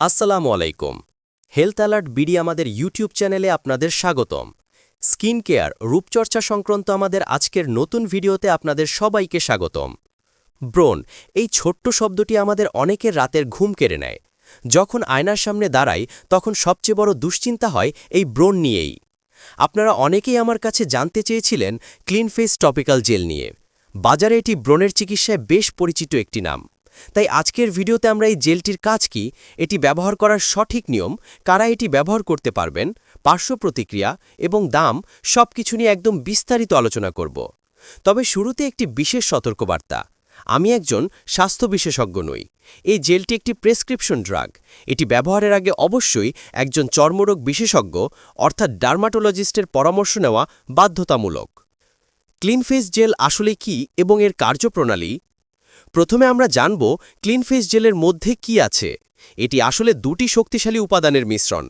আসসালামু আলাইকুম। Health alert BD আমাদের ইউটিউব চ্যানেলে আপনাদের স্বাগতম। স্কিন কেয়ার রূপচর্চা সংক্রান্ত আমাদের আজকের নতুন ভিডিওতে আপনাদের সবাইকে স্বাগতম। ব্রণ, এই ছোট্ট শব্দটি আমাদের অনেকের রাতের ঘুম কেড়ে নেয়। যখন আয়নার সামনে দাঁড়াই, তখন সবচেয়ে বড় দুশ্চিন্তা হয় এই ব্রণ নিয়েই। আপনারা অনেকেই আমার কাছে জানতে চেয়েছিলেন ক্লিন ফেস টপিক্যাল জেল নিয়ে। বাজারে এটি ব্রণের চিকিৎসায় বেশ পরিচিত একটি নাম। তাই আজকের ভিডিওতে আমরা এই জেলটির কাজ কি, এটি ব্যবহার করার সঠিক নিয়ম, কারা এটি ব্যবহার করতে পারবেন, পার্শ্ব প্রতিক্রিয়া এবং দাম সব কিছু নিয়ে একদম বিস্তারিত আলোচনা করব। তবে শুরুতে একটি বিশেষ সতর্কবার্তা। আমি একজন স্বাস্থ্য বিশেষজ্ঞ নই। এই জেলটি একটি প্রেসক্রিপশন ড্রাগ। এটি ব্যবহারের আগে অবশ্যই একজন চর্মরোগ বিশেষজ্ঞ, অর্থাৎ ডার্মাটোলজিস্টের পরামর্শ নেওয়া বাধ্যতামূলক। ক্লিন ফেস জেল আসলে কি এবং এর কার্যপ্রণালী? প্রথমে আমরা জানব ক্লিন ফেস জেলের মধ্যে কি আছে। এটি আসলে দুটি শক্তিশালী উপাদানের মিশ্রণ,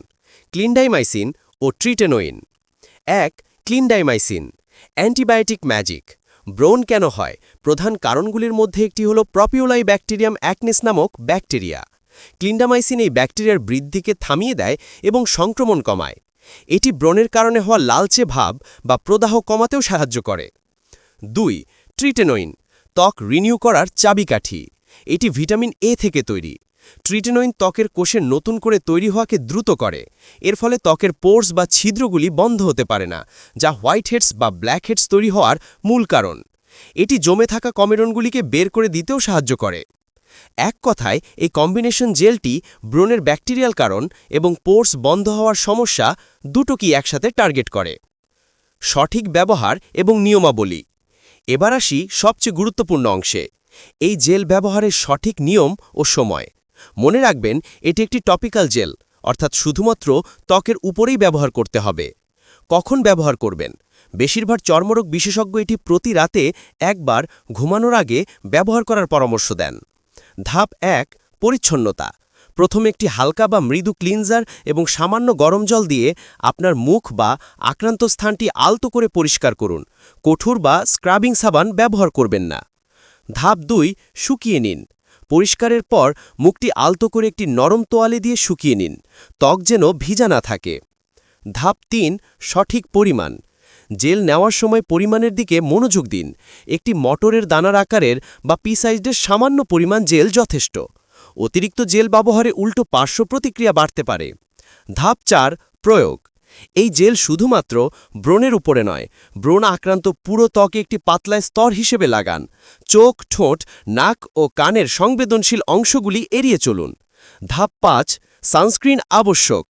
ক্লিনডাইমাইসিন ও ট্রিটেনোইন। এক, ক্লিনডাইমাইসিন, অ্যান্টিবায়োটিক ম্যাজিক। ব্রোন কেন হয়? প্রধান কারণগুলির মধ্যে একটি হল প্রপিওলাই ব্যাকটেরিয়াম অ্যাকনেস নামক ব্যাকটেরিয়া। ক্লিন্ডামাইসিন এই ব্যাকটেরিয়ার বৃদ্ধিকে থামিয়ে দেয় এবং সংক্রমণ কমায়। এটি ব্রণের কারণে হওয়া লালচে ভাব বা প্রদাহ কমাতেও সাহায্য করে। দুই, ট্রিটেনোইন। ত্বক রিনিউ করার চাবিকাঠি। এটি ভিটামিন এ থেকে তৈরি। ট্রিটেনোইন ত্বকের কোষের নতুন করে তৈরি হওয়াকে দ্রুত করে। এর ফলে ত্বকের পোর্স বা ছিদ্রগুলি বন্ধ হতে পারে না, যা হোয়াইট হেডস বা ব্ল্যাক হেডস তৈরি হওয়ার মূল কারণ। এটি জমে থাকা কমেরনগুলিকে বের করে দিতেও সাহায্য করে। এক কথায়, এই কম্বিনেশন জেলটি ব্রণের ব্যাকটেরিয়াল কারণ এবং পোর্স বন্ধ হওয়ার সমস্যা দুটো দুটোকেই একসাথে টার্গেট করে? সঠিক ব্যবহার এবং নিয়মাবলী। এবার আসি সবচেয়ে গুরুত্বপূর্ণ অংশে, এই জেল ব্যবহারের সঠিক নিয়ম ও সময়। মনে রাখবেন, এটি একটি টপিক্যাল জেল, অর্থাৎ শুধুমাত্র ত্বকের উপরেই ব্যবহার করতে হবে। কখন ব্যবহার করবেন? বেশিরভাগ চর্মরোগ বিশেষজ্ঞ এটি প্রতি রাতে একবার ঘুমানোর আগে ব্যবহার করার পরামর্শ দেন। ধাপ এক, পরিচ্ছন্নতা। প্রথমে একটি হালকা বা মৃদু ক্লিনজার এবং সামান্য গরম জল দিয়ে আপনার মুখ বা আক্রান্ত স্থানটি আলতো করে পরিষ্কার করুন। কঠোর বা স্ক্রাবিং সাবান ব্যবহার করবেন না। ধাপ দুই, শুকিয়ে নিন। পরিষ্কারের পর মুখটি আলতো করে একটি নরম তোয়ালে দিয়ে শুকিয়ে নিন। ত্বক যেন ভিজা না থাকে। ধাপ তিন, সঠিক পরিমাণ। জেল নেওয়ার সময় পরিমাণের দিকে মনোযোগ দিন। একটি মটরের দানার আকারের বা পি সাইজের সামান্য পরিমাণ জেল যথেষ্ট। অতিরিক্ত জেল ব্যবহারে উল্টো পার্শ্ব প্রতিক্রিয়া বাড়তে পারে। ধাপ চার, প্রয়োগ। এই জেল শুধুমাত্র ব্রণের উপরে নয়, ব্রণ আক্রান্ত পুরো ত্বকে একটি পাতলায় স্তর হিসেবে লাগান। চোখ, ঠোঁট, নাক ও কানের সংবেদনশীল অংশগুলি এড়িয়ে চলুন। ধাপ পাঁচ, সানস্ক্রিন আবশ্যক।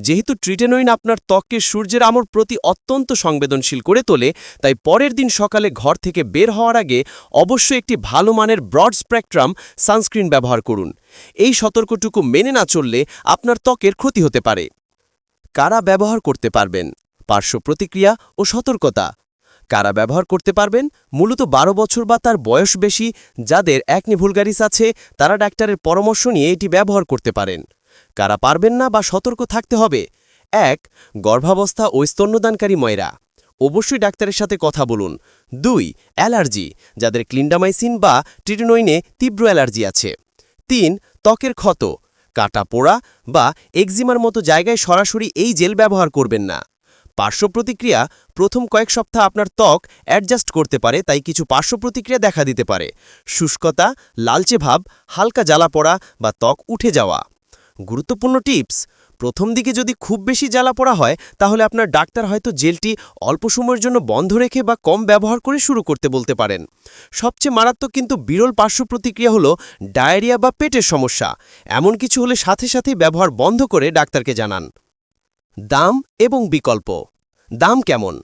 যেহেতু ট্রিটেনোইন আপনার ত্বককে সূর্যের আমর প্রতি অত্যন্ত সংবেদনশীল করে তোলে, তাই পরের দিন সকালে ঘর থেকে বের হওয়ার আগে অবশ্যই একটি ভালো মানের ব্রড স্প্রেকট্রাম সানস্ক্রিন ব্যবহার করুন। এই সতর্কটুকু মেনে না চললে আপনার ত্বকের ক্ষতি হতে পারে। কারা ব্যবহার করতে পারবেন? পার্শ্ব প্রতিক্রিয়া ও সতর্কতা। কারা ব্যবহার করতে পারবেন? মূলত বারো বছর বা তার বয়স বেশি, যাদের একনি ভুলগারিস আছে, তারা ডাক্তারের পরামর্শ নিয়ে এটি ব্যবহার করতে পারেন। কারা পারবেন না বা সতর্ক থাকতে হবে। এক, গর্ভাবস্থা ও স্তন্যদানকারী ময়রা। অবশ্যই ডাক্তারের সাথে কথা বলুন। দুই, অ্যালার্জি, যাদের ক্লিন্ডামাইসিন বা ট্রিটোনইনে তীব্র অ্যালার্জি আছে। তিন, ত্বকের ক্ষত, কাটা পোড়া বা এক্সিমার মতো জায়গায় সরাসরি এই জেল ব্যবহার করবেন না। পার্শ্ব প্রতিক্রিয়া, প্রথম কয়েক সপ্তাহ আপনার ত্বক অ্যাডজাস্ট করতে পারে, তাই কিছু পার্শ্ব প্রতিক্রিয়া দেখা দিতে পারে। শুষ্কতা, লালচে ভাব, হালকা জ্বালা পড়া বা ত্বক উঠে যাওয়া। গুরুত্বপূর্ণ টিপস। প্রথম দিকে যদি খুব বেশি জ্বালা পড়া হয়, তাহলে আপনার ডাক্তার হয়তো জেলটি অল্প সময়ের জন্য বন্ধ রেখে বা কম ব্যবহার করে শুরু করতে বলতে পারেন। সবচেয়ে মারাত্মক কিন্তু বিরল পার্শ্ব প্রতিক্রিয়া হলো ডায়রিয়া বা পেটের সমস্যা। এমন কিছু হলে সাথে সাথেই ব্যবহার বন্ধ করে ডাক্তারকে জানান। দাম এবং বিকল্প। দাম কেমন?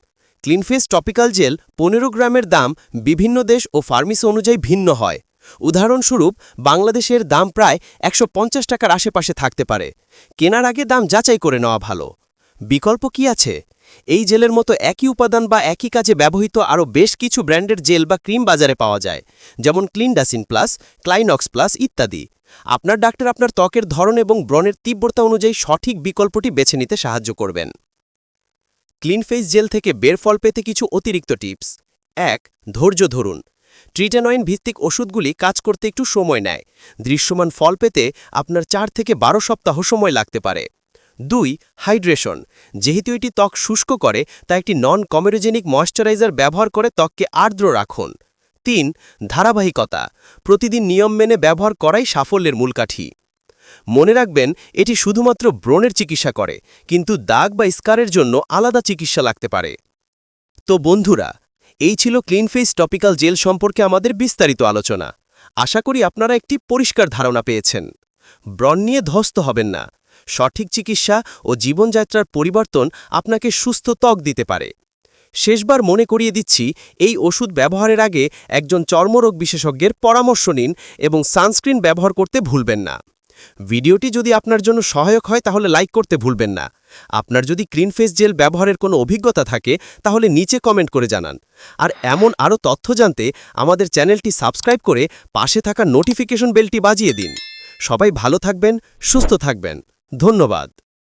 ক্লিনফেস টপিক্যাল জেল পনেরো গ্রামের দাম বিভিন্ন দেশ ও ফার্মেসি অনুযায়ী ভিন্ন হয়। উদাহরণস্বরূপ, বাংলাদেশের দাম প্রায় একশো পঞ্চাশ টাকার আশেপাশে থাকতে পারে। কেনার আগে দাম যাচাই করে নেওয়া ভালো। বিকল্প কি আছে? এই জেলের মতো একই উপাদান বা একই কাজে ব্যবহৃত আরও বেশ কিছু ব্র্যান্ডের জেল বা ক্রিম বাজারে পাওয়া যায়, যেমন ক্লিনডাসিন প্লাস, ক্লাইনক্স প্লাস ইত্যাদি। আপনার ডাক্তার আপনার ত্বকের ধরন এবং ব্রণের তীব্রতা অনুযায়ী সঠিক বিকল্পটি বেছে নিতে সাহায্য করবেন। ক্লিন ফেস জেল থেকে বের ফল পেতে কিছু অতিরিক্ত টিপস। এক, ধৈর্য ধরুন। ট্রিটেনয়েন ভিত্তিক ওষুধগুলি কাজ করতে একটু সময় নেয়। দৃশ্যমান ফল পেতে আপনার চার থেকে বারো সপ্তাহ সময় লাগতে পারে। দুই, হাইড্রেশন। যেহেতু এটি ত্বক শুষ্ক করে তা একটি নন কমেরোজেনিক ময়শ্চারাইজার ব্যবহার করে ত্বককে আর্দ্র রাখুন। তিন, ধারাবাহিকতা। প্রতিদিন নিয়ম মেনে ব্যবহার করাই সাফল্যের মূলকাঠি মনে রাখবেন, এটি শুধুমাত্র ব্রণের চিকিৎসা করে, কিন্তু দাগ বা স্কারের জন্য আলাদা চিকিৎসা লাগতে পারে। তো বন্ধুরা এই ছিল ক্লিন ফেস টপিক্যাল জেল সম্পর্কে আমাদের বিস্তারিত আলোচনা। আশা করি আপনারা একটি পরিষ্কার ধারণা পেয়েছেন। ব্রণ নিয়ে ধ্বস্ত হবেন না। সঠিক চিকিৎসা ও জীবনযাত্রার পরিবর্তন আপনাকে সুস্থ ত্বক দিতে পারে। শেষবার মনে করিয়ে দিচ্ছি, এই ওষুধ ব্যবহারের আগে একজন চর্মরোগ বিশেষজ্ঞের পরামর্শ নিন এবং সানস্ক্রিন ব্যবহার করতে ভুলবেন না। ভিডিওটি যদি আপনার জন্য সহায়ক হয়, তাহলে লাইক করতে ভুলবেন না। আপনার যদি ক্লিন ফেস জেল ব্যবহারের কোনো অভিজ্ঞতা থাকে, তাহলে নিচে কমেন্ট করে জানান। আর এমন আরও তথ্য জানতে আমাদের চ্যানেলটি সাবস্ক্রাইব করে পাশে থাকা নোটিফিকেশন বেলটি বাজিয়ে দিন। সবাই ভালো থাকবেন, সুস্থ থাকবেন। ধন্যবাদ।